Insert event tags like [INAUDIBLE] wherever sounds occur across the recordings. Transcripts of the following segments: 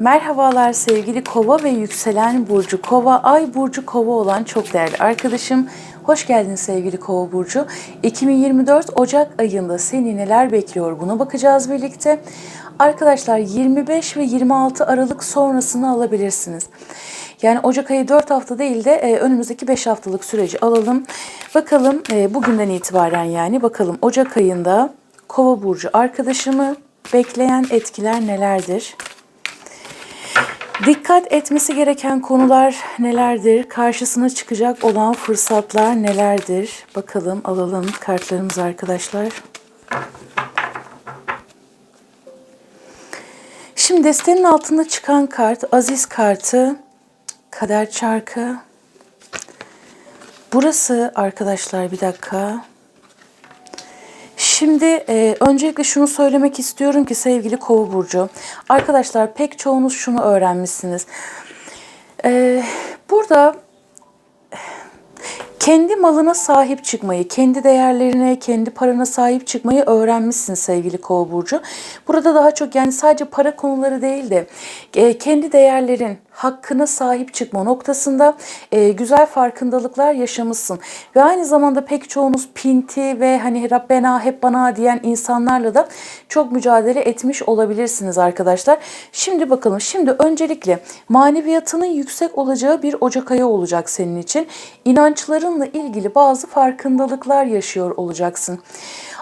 Merhabalar sevgili kova ve yükselen burcu kova, ay burcu kova olan çok değerli arkadaşım. Hoş geldin sevgili kova burcu. 2024 Ocak ayında seni neler bekliyor buna bakacağız birlikte. Arkadaşlar 25 ve 26 Aralık sonrasını alabilirsiniz. Yani Ocak ayı 4 hafta değil de e, önümüzdeki 5 haftalık süreci alalım. Bakalım e, bugünden itibaren yani bakalım Ocak ayında kova burcu arkadaşımı bekleyen etkiler nelerdir? Dikkat etmesi gereken konular nelerdir? Karşısına çıkacak olan fırsatlar nelerdir? Bakalım alalım kartlarımızı arkadaşlar. Şimdi destenin altında çıkan kart Aziz kartı, Kader çarkı. Burası arkadaşlar bir dakika. Şimdi e, öncelikle şunu söylemek istiyorum ki sevgili Kova burcu. Arkadaşlar pek çoğunuz şunu öğrenmişsiniz. E, burada kendi malına sahip çıkmayı, kendi değerlerine, kendi parana sahip çıkmayı öğrenmişsin sevgili Kova burcu. Burada daha çok yani sadece para konuları değil de e, kendi değerlerin, hakkına sahip çıkma noktasında e, güzel farkındalıklar yaşamışsın. Ve aynı zamanda pek çoğunuz pinti ve hani Rabbena hep bana diyen insanlarla da çok mücadele etmiş olabilirsiniz arkadaşlar. Şimdi bakalım. Şimdi öncelikle maneviyatının yüksek olacağı bir Ocak ayı olacak senin için. İnançlarınla ilgili bazı farkındalıklar yaşıyor olacaksın.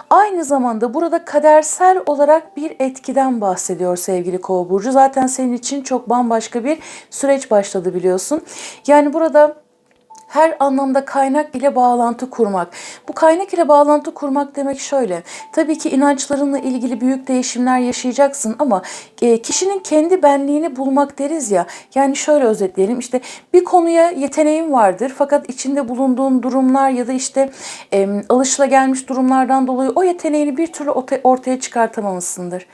Aynı zamanda burada kadersel olarak bir etkiden bahsediyor sevgili Kova burcu. Zaten senin için çok bambaşka bir süreç başladı biliyorsun. Yani burada her anlamda kaynak ile bağlantı kurmak. Bu kaynak ile bağlantı kurmak demek şöyle. Tabii ki inançlarınla ilgili büyük değişimler yaşayacaksın ama e, kişinin kendi benliğini bulmak deriz ya. Yani şöyle özetleyelim işte bir konuya yeteneğin vardır fakat içinde bulunduğun durumlar ya da işte alışılagelmiş durumlardan dolayı o yeteneğini bir türlü ortaya çıkartamamışsındır.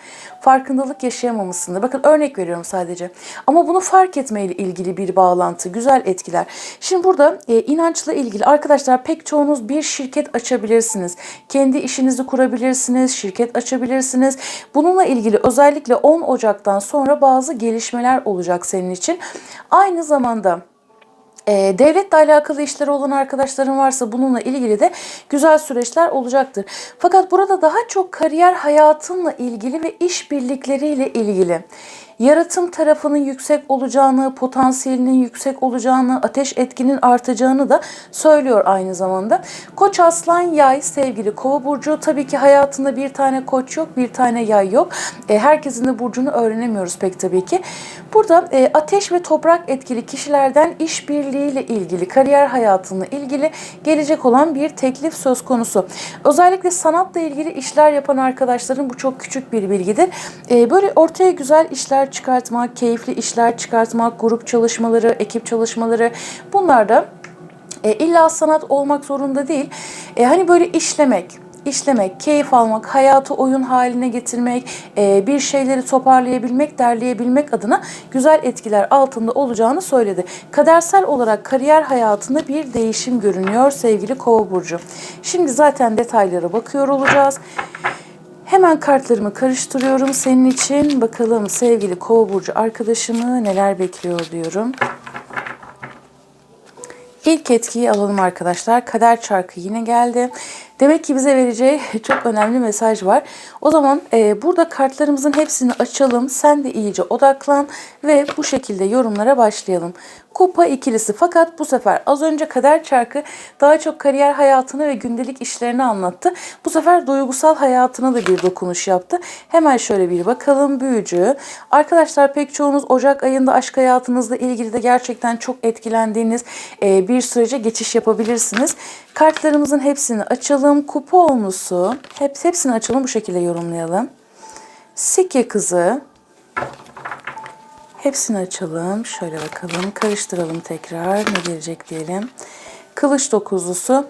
Farkındalık yaşayamamışsındır. Bakın örnek veriyorum sadece. Ama bunu fark etmeyle ilgili bir bağlantı, güzel etkiler. Şimdi burada e, inançla ilgili arkadaşlar pek çoğunuz bir şirket açabilirsiniz. Kendi işinizi kurabilirsiniz, şirket açabilirsiniz. Bununla ilgili özellikle 10 Ocak'tan sonra bazı gelişmeler olacak senin için. Aynı zamanda e, devletle alakalı işleri olan arkadaşların varsa bununla ilgili de güzel süreçler olacaktır. Fakat burada daha çok kariyer hayatınla ilgili ve iş birlikleriyle ilgili yaratım tarafının yüksek olacağını, potansiyelinin yüksek olacağını, ateş etkinin artacağını da söylüyor aynı zamanda. Koç aslan yay sevgili kova burcu tabii ki hayatında bir tane koç yok, bir tane yay yok. E, herkesin de burcunu öğrenemiyoruz pek tabii ki. Burada e, ateş ve toprak etkili kişilerden işbirliğiyle ilgili, kariyer hayatıyla ilgili gelecek olan bir teklif söz konusu. Özellikle sanatla ilgili işler yapan arkadaşların bu çok küçük bir bilgidir. E, böyle ortaya güzel işler çıkartmak, keyifli işler çıkartmak, grup çalışmaları, ekip çalışmaları bunlar da e, illa sanat olmak zorunda değil. E, hani böyle işlemek, işlemek, keyif almak, hayatı oyun haline getirmek, e, bir şeyleri toparlayabilmek, derleyebilmek adına güzel etkiler altında olacağını söyledi. Kadersel olarak kariyer hayatında bir değişim görünüyor sevgili Kova burcu. Şimdi zaten detaylara bakıyor olacağız. Hemen kartlarımı karıştırıyorum senin için. Bakalım sevgili Kova burcu arkadaşımı neler bekliyor diyorum. İlk etkiyi alalım arkadaşlar. Kader çarkı yine geldi. Demek ki bize vereceği çok önemli mesaj var. O zaman e, burada kartlarımızın hepsini açalım. Sen de iyice odaklan ve bu şekilde yorumlara başlayalım. Kupa ikilisi fakat bu sefer az önce kader çarkı daha çok kariyer hayatını ve gündelik işlerini anlattı. Bu sefer duygusal hayatına da bir dokunuş yaptı. Hemen şöyle bir bakalım büyücü. Arkadaşlar pek çoğunuz Ocak ayında aşk hayatınızla ilgili de gerçekten çok etkilendiğiniz e, bir sürece geçiş yapabilirsiniz. Kartlarımızın hepsini açalım. Kupa olmusu. Hep, hepsini açalım bu şekilde yorumlayalım. Sikke kızı. Hepsini açalım. Şöyle bakalım. Karıştıralım tekrar. Ne gelecek diyelim. Kılıç dokuzlusu.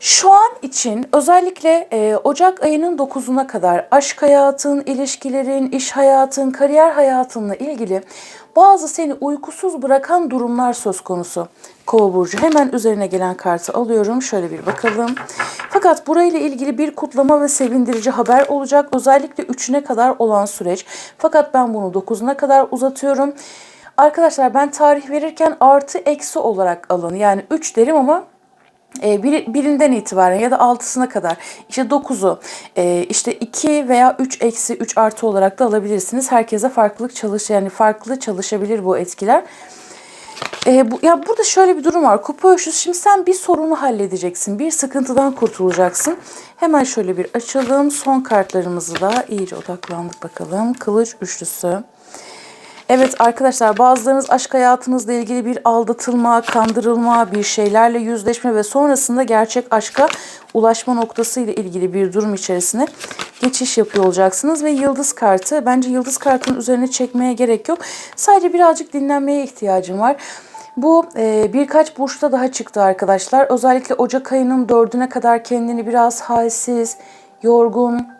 Şu an için özellikle e, Ocak ayının 9'una kadar aşk hayatın, ilişkilerin, iş hayatın, kariyer hayatınla ilgili bazı seni uykusuz bırakan durumlar söz konusu. Kova burcu hemen üzerine gelen kartı alıyorum. Şöyle bir bakalım. Fakat burayla ilgili bir kutlama ve sevindirici haber olacak. Özellikle 3'üne kadar olan süreç. Fakat ben bunu 9'una kadar uzatıyorum. Arkadaşlar ben tarih verirken artı eksi olarak alın. Yani 3 derim ama birinden itibaren ya da altısına kadar işte 9'u e, işte 2 veya 3 eksi 3 artı olarak da alabilirsiniz. Herkese farklılık çalış yani farklı çalışabilir bu etkiler. E, bu, ya burada şöyle bir durum var. Kupa üçlüsü şimdi sen bir sorunu halledeceksin. Bir sıkıntıdan kurtulacaksın. Hemen şöyle bir açalım. Son kartlarımızı da iyice odaklandık bakalım. Kılıç üçlüsü. Evet arkadaşlar bazılarınız aşk hayatınızla ilgili bir aldatılma, kandırılma, bir şeylerle yüzleşme ve sonrasında gerçek aşka ulaşma noktası ile ilgili bir durum içerisine geçiş yapıyor olacaksınız ve yıldız kartı bence yıldız kartının üzerine çekmeye gerek yok. Sadece birazcık dinlenmeye ihtiyacım var. Bu e, birkaç burçta daha çıktı arkadaşlar. Özellikle Ocak ayının dördüne kadar kendini biraz halsiz, yorgun,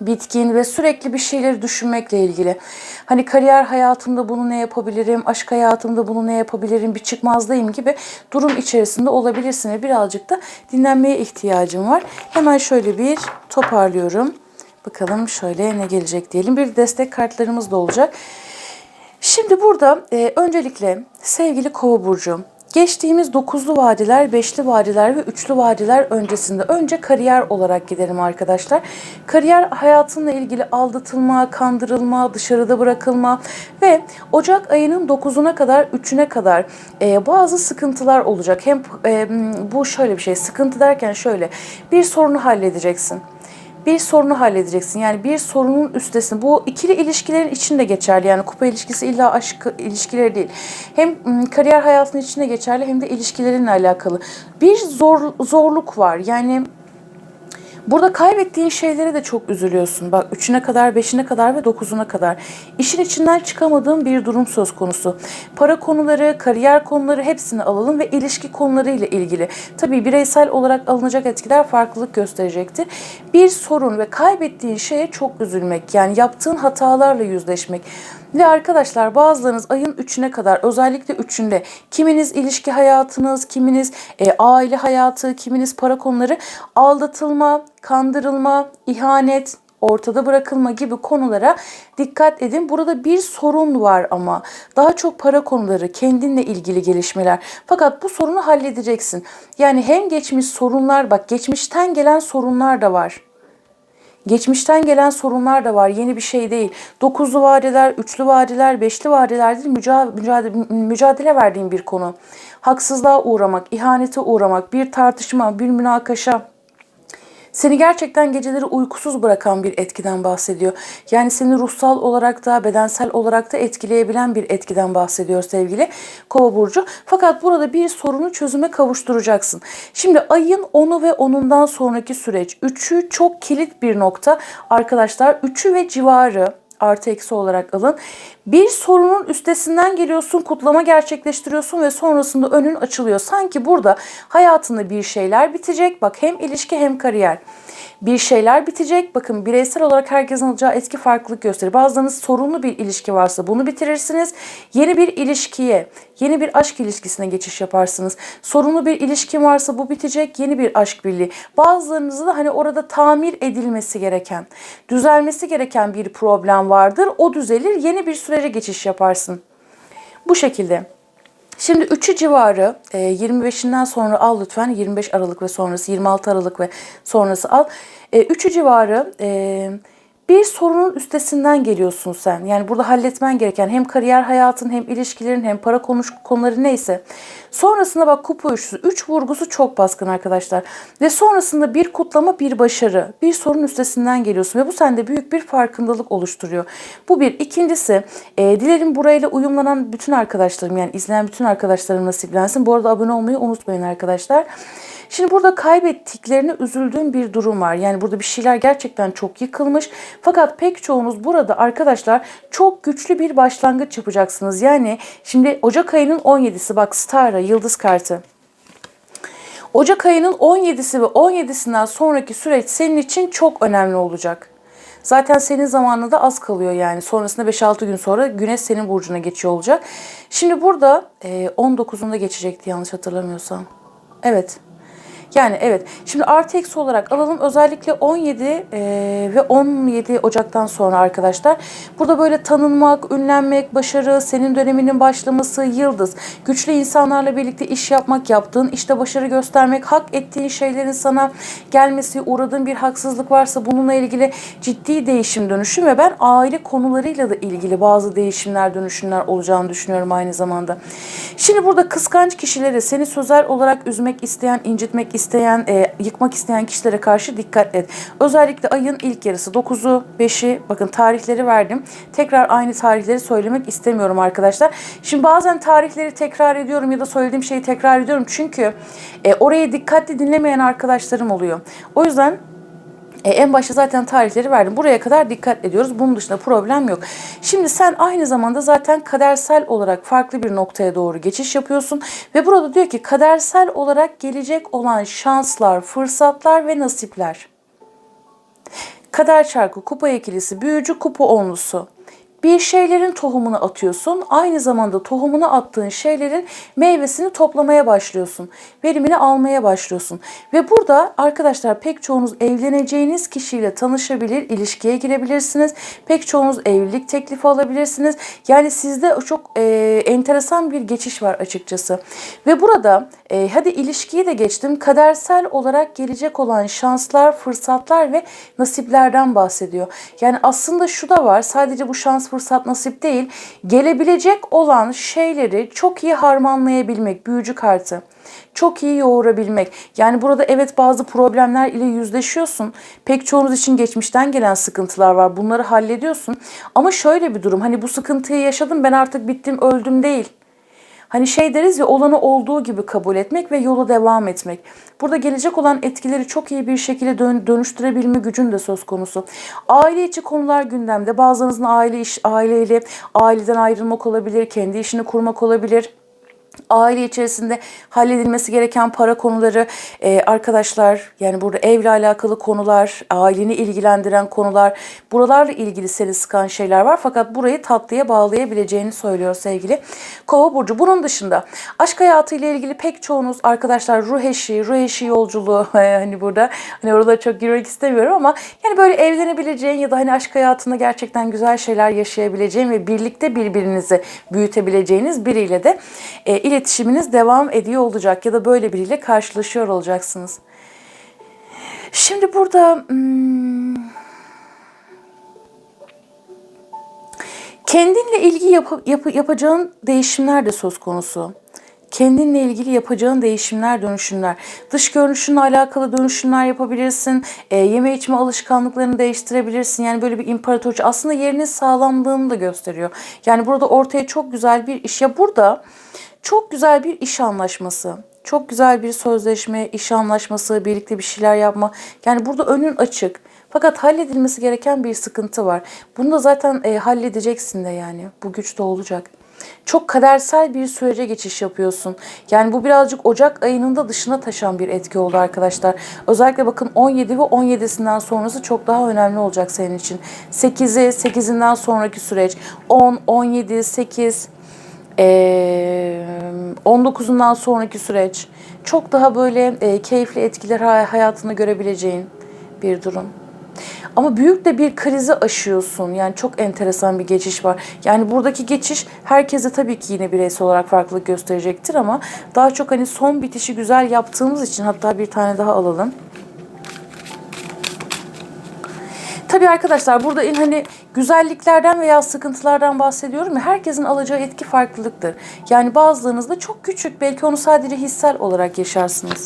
bitkin ve sürekli bir şeyleri düşünmekle ilgili. Hani kariyer hayatımda bunu ne yapabilirim, aşk hayatımda bunu ne yapabilirim, bir çıkmazdayım gibi durum içerisinde olabilirsin ve birazcık da dinlenmeye ihtiyacım var. Hemen şöyle bir toparlıyorum. Bakalım şöyle ne gelecek diyelim. Bir destek kartlarımız da olacak. Şimdi burada e, öncelikle sevgili Kova burcu Geçtiğimiz dokuzlu vadiler, beşli vadiler ve üçlü vadiler öncesinde önce kariyer olarak giderim arkadaşlar. Kariyer hayatınla ilgili aldatılma, kandırılma, dışarıda bırakılma ve Ocak ayının 9'una kadar 3'üne kadar e, bazı sıkıntılar olacak. Hem e, bu şöyle bir şey, sıkıntı derken şöyle bir sorunu halledeceksin bir sorunu halledeceksin. Yani bir sorunun üstesinde. Bu ikili ilişkilerin içinde geçerli. Yani kupa ilişkisi illa aşk ilişkileri değil. Hem kariyer hayatının içinde geçerli hem de ilişkilerinle alakalı. Bir zor zorluk var. Yani Burada kaybettiğin şeylere de çok üzülüyorsun. Bak üçüne kadar, beşine kadar ve dokuzuna kadar. İşin içinden çıkamadığın bir durum söz konusu. Para konuları, kariyer konuları hepsini alalım ve ilişki konuları ile ilgili. Tabii bireysel olarak alınacak etkiler farklılık gösterecektir. Bir sorun ve kaybettiğin şeye çok üzülmek. Yani yaptığın hatalarla yüzleşmek. Ve arkadaşlar bazılarınız ayın 3'üne kadar özellikle 3'ünde kiminiz ilişki hayatınız, kiminiz e, aile hayatı, kiminiz para konuları aldatılma, kandırılma, ihanet, ortada bırakılma gibi konulara dikkat edin. Burada bir sorun var ama daha çok para konuları, kendinle ilgili gelişmeler. Fakat bu sorunu halledeceksin. Yani hem geçmiş sorunlar bak geçmişten gelen sorunlar da var. Geçmişten gelen sorunlar da var. Yeni bir şey değil. Dokuzlu vadeler, üçlü vadeler, beşli vadelerdir mücadele, mücadele verdiğim bir konu. Haksızlığa uğramak, ihanete uğramak, bir tartışma, bir münakaşa, seni gerçekten geceleri uykusuz bırakan bir etkiden bahsediyor. Yani seni ruhsal olarak da bedensel olarak da etkileyebilen bir etkiden bahsediyor sevgili Kova burcu. Fakat burada bir sorunu çözüme kavuşturacaksın. Şimdi ayın 10'u ve 10'undan sonraki süreç 3'ü çok kilit bir nokta. Arkadaşlar 3'ü ve civarı artı eksi olarak alın. Bir sorunun üstesinden geliyorsun, kutlama gerçekleştiriyorsun ve sonrasında önün açılıyor. Sanki burada hayatında bir şeyler bitecek. Bak hem ilişki hem kariyer bir şeyler bitecek. Bakın bireysel olarak herkesin alacağı etki farklılık gösterir. Bazılarınız sorunlu bir ilişki varsa bunu bitirirsiniz. Yeni bir ilişkiye, yeni bir aşk ilişkisine geçiş yaparsınız. Sorunlu bir ilişkin varsa bu bitecek. Yeni bir aşk birliği. Bazılarınızda da hani orada tamir edilmesi gereken, düzelmesi gereken bir problem vardır. O düzelir. Yeni bir sürece geçiş yaparsın. Bu şekilde. Şimdi 3'ü civarı 25'inden e, sonra al lütfen 25 Aralık ve sonrası 26 Aralık ve sonrası al. 3'ü e, civarı e, bir sorunun üstesinden geliyorsun sen. Yani burada halletmen gereken hem kariyer hayatın hem ilişkilerin hem para konuş konuları neyse. Sonrasında bak kupa üçlüsü. Üç vurgusu çok baskın arkadaşlar. Ve sonrasında bir kutlama bir başarı. Bir sorun üstesinden geliyorsun ve bu sende büyük bir farkındalık oluşturuyor. Bu bir. İkincisi e, dilerim burayla uyumlanan bütün arkadaşlarım yani izleyen bütün arkadaşlarım nasiplensin. Bu arada abone olmayı unutmayın arkadaşlar. Şimdi burada kaybettiklerine üzüldüğüm bir durum var. Yani burada bir şeyler gerçekten çok yıkılmış. Fakat pek çoğunuz burada arkadaşlar çok güçlü bir başlangıç yapacaksınız. Yani şimdi Ocak ayının 17'si bak Star'a yıldız kartı. Ocak ayının 17'si ve 17'sinden sonraki süreç senin için çok önemli olacak. Zaten senin zamanında az kalıyor yani. Sonrasında 5-6 gün sonra Güneş senin burcuna geçiyor olacak. Şimdi burada e, 19'unda geçecekti yanlış hatırlamıyorsam. Evet. Yani evet. Şimdi artı eksi olarak alalım. Özellikle 17 e, ve 17 Ocak'tan sonra arkadaşlar. Burada böyle tanınmak, ünlenmek, başarı, senin döneminin başlaması, yıldız. Güçlü insanlarla birlikte iş yapmak, yaptığın işte başarı göstermek, hak ettiğin şeylerin sana gelmesi, uğradığın bir haksızlık varsa bununla ilgili ciddi değişim dönüşüm ve ben aile konularıyla da ilgili bazı değişimler dönüşümler olacağını düşünüyorum aynı zamanda. Şimdi burada kıskanç kişilere seni sözel olarak üzmek isteyen, incitmek isteyen, e, yıkmak isteyen kişilere karşı dikkat et. Özellikle ayın ilk yarısı 9'u, 5'i bakın tarihleri verdim. Tekrar aynı tarihleri söylemek istemiyorum arkadaşlar. Şimdi bazen tarihleri tekrar ediyorum ya da söylediğim şeyi tekrar ediyorum. Çünkü e, orayı dikkatli dinlemeyen arkadaşlarım oluyor. O yüzden e, en başta zaten tarihleri verdim. Buraya kadar dikkat ediyoruz. Bunun dışında problem yok. Şimdi sen aynı zamanda zaten kadersel olarak farklı bir noktaya doğru geçiş yapıyorsun. Ve burada diyor ki kadersel olarak gelecek olan şanslar, fırsatlar ve nasipler. Kader çarkı, kupa ikilisi, büyücü kupa onlusu. Bir şeylerin tohumunu atıyorsun. Aynı zamanda tohumunu attığın şeylerin meyvesini toplamaya başlıyorsun. Verimini almaya başlıyorsun. Ve burada arkadaşlar pek çoğunuz evleneceğiniz kişiyle tanışabilir, ilişkiye girebilirsiniz. Pek çoğunuz evlilik teklifi alabilirsiniz. Yani sizde çok e, enteresan bir geçiş var açıkçası. Ve burada e, hadi ilişkiyi de geçtim. Kadersel olarak gelecek olan şanslar, fırsatlar ve nasiplerden bahsediyor. Yani aslında şu da var. Sadece bu şans, fırsat, nasip değil. Gelebilecek olan şeyleri çok iyi harmanlayabilmek. Büyücü kartı çok iyi yoğurabilmek. Yani burada evet bazı problemler ile yüzleşiyorsun. Pek çoğunuz için geçmişten gelen sıkıntılar var. Bunları hallediyorsun. Ama şöyle bir durum. Hani bu sıkıntıyı yaşadım ben artık bittim öldüm değil. Hani şey deriz ya olanı olduğu gibi kabul etmek ve yola devam etmek. Burada gelecek olan etkileri çok iyi bir şekilde dön- dönüştürebilme gücün de söz konusu. Aile içi konular gündemde. Bazılarınızın aile iş, aileyle aileden ayrılmak olabilir, kendi işini kurmak olabilir aile içerisinde halledilmesi gereken para konuları e, arkadaşlar yani burada evle alakalı konular, aileni ilgilendiren konular, buralarla ilgili seni sıkan şeyler var fakat burayı tatlıya bağlayabileceğini söylüyor sevgili Kova burcu. Bunun dışında aşk hayatı ile ilgili pek çoğunuz arkadaşlar ruh eşi, ruh eşi yolculuğu [LAUGHS] hani burada hani orada çok girmek istemiyorum ama yani böyle evlenebileceğin ya da hani aşk hayatında gerçekten güzel şeyler yaşayabileceğin ve birlikte birbirinizi büyütebileceğiniz biriyle de e, iletişiminiz devam ediyor olacak ya da böyle biriyle karşılaşıyor olacaksınız. Şimdi burada hmm, kendinle ilgili yap, yap, yapacağın değişimler de söz konusu. Kendinle ilgili yapacağın değişimler, dönüşümler. Dış görünüşünle alakalı dönüşümler yapabilirsin. E, yeme içme alışkanlıklarını değiştirebilirsin. Yani böyle bir imparatorcu. Aslında yerinin sağlamlığını da gösteriyor. Yani burada ortaya çok güzel bir iş. Ya burada çok güzel bir iş anlaşması. Çok güzel bir sözleşme, iş anlaşması, birlikte bir şeyler yapma. Yani burada önün açık. Fakat halledilmesi gereken bir sıkıntı var. Bunu da zaten e, halledeceksin de yani. Bu güç de olacak. Çok kadersel bir sürece geçiş yapıyorsun. Yani bu birazcık Ocak ayının da dışına taşan bir etki oldu arkadaşlar. Özellikle bakın 17 ve 17'sinden sonrası çok daha önemli olacak senin için. 8'i, 8'inden sonraki süreç. 10, 17, 8, ee, 19'undan sonraki süreç çok daha böyle e, keyifli etkiler hayatında görebileceğin bir durum. Ama büyük de bir krizi aşıyorsun. Yani çok enteresan bir geçiş var. Yani buradaki geçiş herkese tabii ki yine bireysel olarak farklılık gösterecektir ama daha çok hani son bitişi güzel yaptığımız için hatta bir tane daha alalım. Tabii arkadaşlar burada in hani güzelliklerden veya sıkıntılardan bahsediyorum ya herkesin alacağı etki farklılıktır. Yani bazılarınızda çok küçük belki onu sadece hissel olarak yaşarsınız.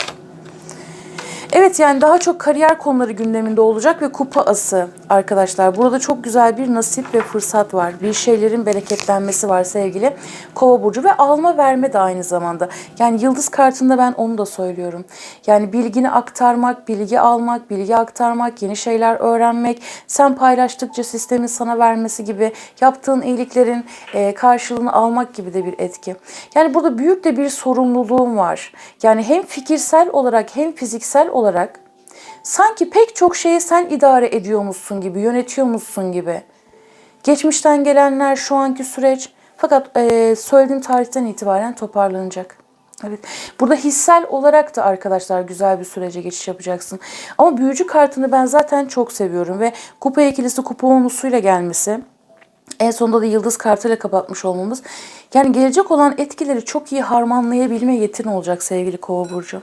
Evet yani daha çok kariyer konuları gündeminde olacak ve kupa ası. arkadaşlar. Burada çok güzel bir nasip ve fırsat var. Bir şeylerin bereketlenmesi var sevgili Kova burcu ve alma verme de aynı zamanda. Yani yıldız kartında ben onu da söylüyorum. Yani bilgini aktarmak, bilgi almak, bilgi aktarmak, yeni şeyler öğrenmek, sen paylaştıkça sistemin sana vermesi gibi yaptığın iyiliklerin e, karşılığını almak gibi de bir etki. Yani burada büyük de bir sorumluluğum var. Yani hem fikirsel olarak hem fiziksel olarak sanki pek çok şeyi sen idare ediyormuşsun gibi, yönetiyormuşsun gibi. Geçmişten gelenler, şu anki süreç fakat e, söylediğim tarihten itibaren toparlanacak. Evet. Burada hissel olarak da arkadaşlar güzel bir sürece geçiş yapacaksın. Ama büyücü kartını ben zaten çok seviyorum ve kupa ikilisi kupa onlusuyla gelmesi en sonunda da yıldız kartıyla kapatmış olmamız. Yani gelecek olan etkileri çok iyi harmanlayabilme yetin olacak sevgili kova burcu.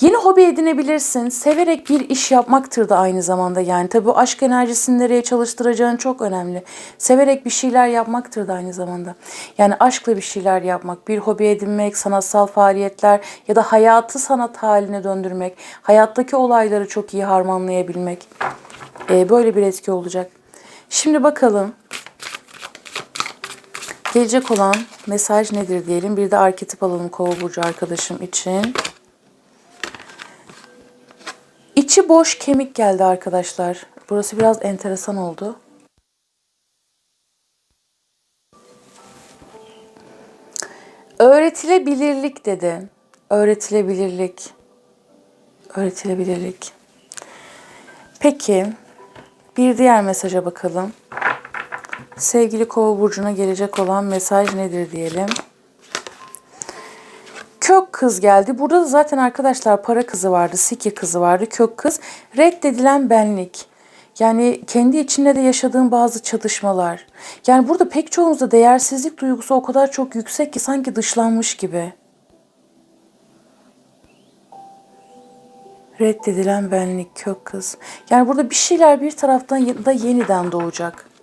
Yeni hobi edinebilirsin. Severek bir iş yapmaktır da aynı zamanda yani. Tabii bu aşk enerjisini nereye çalıştıracağın çok önemli. Severek bir şeyler yapmaktır da aynı zamanda. Yani aşkla bir şeyler yapmak, bir hobi edinmek, sanatsal faaliyetler ya da hayatı sanat haline döndürmek, hayattaki olayları çok iyi harmanlayabilmek. Ee, böyle bir etki olacak. Şimdi bakalım gelecek olan mesaj nedir diyelim. Bir de arketip alalım kova burcu arkadaşım için. İçi boş kemik geldi arkadaşlar. Burası biraz enteresan oldu. Öğretilebilirlik dedi. Öğretilebilirlik. Öğretilebilirlik. Peki bir diğer mesaja bakalım. Sevgili Kova burcuna gelecek olan mesaj nedir diyelim. Kök kız geldi. Burada da zaten arkadaşlar para kızı vardı, siki kızı vardı, kök kız. Reddedilen benlik. Yani kendi içinde de yaşadığın bazı çatışmalar. Yani burada pek çoğumuzda değersizlik duygusu o kadar çok yüksek ki sanki dışlanmış gibi. Reddedilen benlik, kök kız. Yani burada bir şeyler bir taraftan da yeniden doğacak.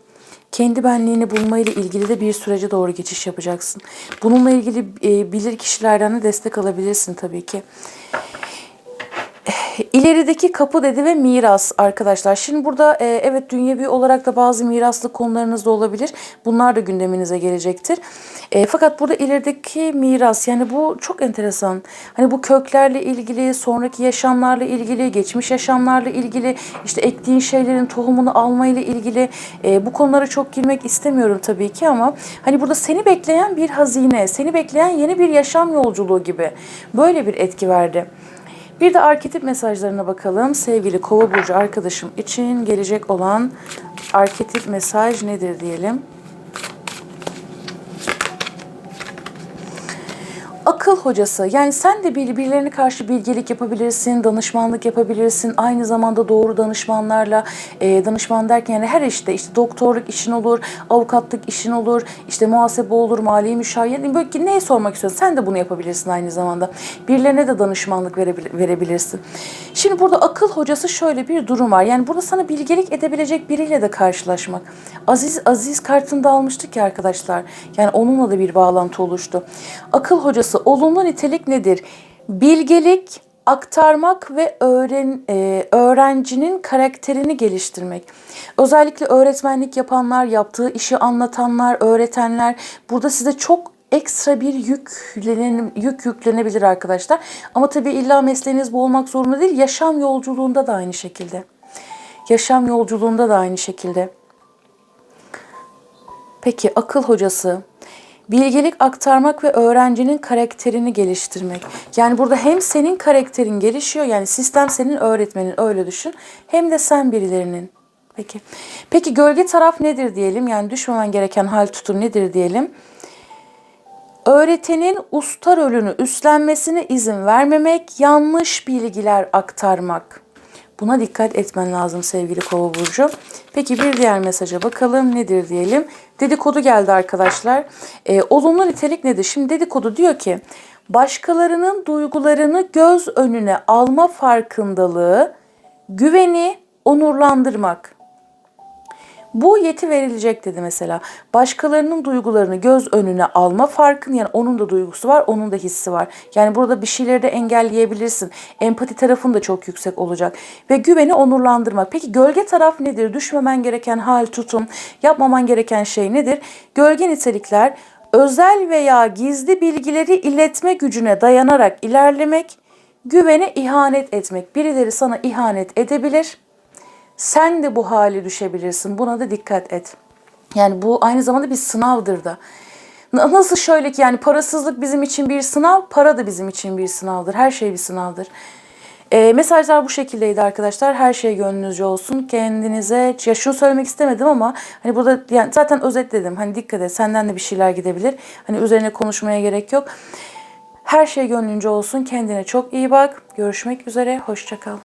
Kendi benliğini bulma ile ilgili de bir sürece doğru geçiş yapacaksın. Bununla ilgili e, bilir kişilerden de destek alabilirsin tabii ki. İlerideki kapı dedi ve miras arkadaşlar. Şimdi burada e, evet dünyevi olarak da bazı miraslı konularınız da olabilir. Bunlar da gündeminize gelecektir. E, fakat burada ilerideki miras yani bu çok enteresan. Hani bu köklerle ilgili, sonraki yaşamlarla ilgili, geçmiş yaşamlarla ilgili, işte ektiğin şeylerin tohumunu almayla ilgili e, bu konulara çok girmek istemiyorum tabii ki ama hani burada seni bekleyen bir hazine, seni bekleyen yeni bir yaşam yolculuğu gibi böyle bir etki verdi. Bir de arketip mesajlarına bakalım. Sevgili Kova burcu arkadaşım için gelecek olan arketip mesaj nedir diyelim. Akıl hocası. Yani sen de birilerine karşı bilgelik yapabilirsin, danışmanlık yapabilirsin. Aynı zamanda doğru danışmanlarla, e, danışman derken yani her işte işte doktorluk işin olur, avukatlık işin olur, işte muhasebe olur, mali müşavir. Yani böyle neye sormak istiyorsun? Sen de bunu yapabilirsin aynı zamanda. Birilerine de danışmanlık verebilirsin. Şimdi burada akıl hocası şöyle bir durum var. Yani burada sana bilgelik edebilecek biriyle de karşılaşmak. Aziz Aziz kartında almıştık ya arkadaşlar. Yani onunla da bir bağlantı oluştu. Akıl hocası olumlu nitelik nedir? Bilgelik, aktarmak ve öğren, e, öğrencinin karakterini geliştirmek. Özellikle öğretmenlik yapanlar, yaptığı işi anlatanlar, öğretenler burada size çok ekstra bir yük, yük yüklenebilir arkadaşlar. Ama tabii illa mesleğiniz bu olmak zorunda değil. Yaşam yolculuğunda da aynı şekilde. Yaşam yolculuğunda da aynı şekilde. Peki akıl hocası, bilgelik aktarmak ve öğrencinin karakterini geliştirmek. Yani burada hem senin karakterin gelişiyor yani sistem senin öğretmenin öyle düşün hem de sen birilerinin. Peki. Peki gölge taraf nedir diyelim? Yani düşmemen gereken hal tutum nedir diyelim? Öğretenin usta rolünü üstlenmesine izin vermemek, yanlış bilgiler aktarmak. Buna dikkat etmen lazım sevgili kova burcu. Peki bir diğer mesaja bakalım nedir diyelim. Dedikodu geldi arkadaşlar. E, olumlu nitelik nedir? Şimdi dedikodu diyor ki başkalarının duygularını göz önüne alma farkındalığı, güveni onurlandırmak. Bu yeti verilecek dedi mesela. Başkalarının duygularını göz önüne alma farkın yani onun da duygusu var, onun da hissi var. Yani burada bir şeyleri de engelleyebilirsin. Empati tarafın da çok yüksek olacak. Ve güveni onurlandırmak. Peki gölge taraf nedir? Düşmemen gereken hal, tutum, yapmaman gereken şey nedir? Gölge nitelikler özel veya gizli bilgileri iletme gücüne dayanarak ilerlemek, güvene ihanet etmek. Birileri sana ihanet edebilir. Sen de bu hale düşebilirsin. Buna da dikkat et. Yani bu aynı zamanda bir sınavdır da. Na- Nasıl şöyle ki yani parasızlık bizim için bir sınav, para da bizim için bir sınavdır. Her şey bir sınavdır. Ee, mesajlar bu şekildeydi arkadaşlar. Her şey gönlünüzce olsun. Kendinize ya şunu söylemek istemedim ama hani burada yani zaten özetledim. Hani dikkat et senden de bir şeyler gidebilir. Hani üzerine konuşmaya gerek yok. Her şey gönlünce olsun. Kendine çok iyi bak. Görüşmek üzere. Hoşça kal.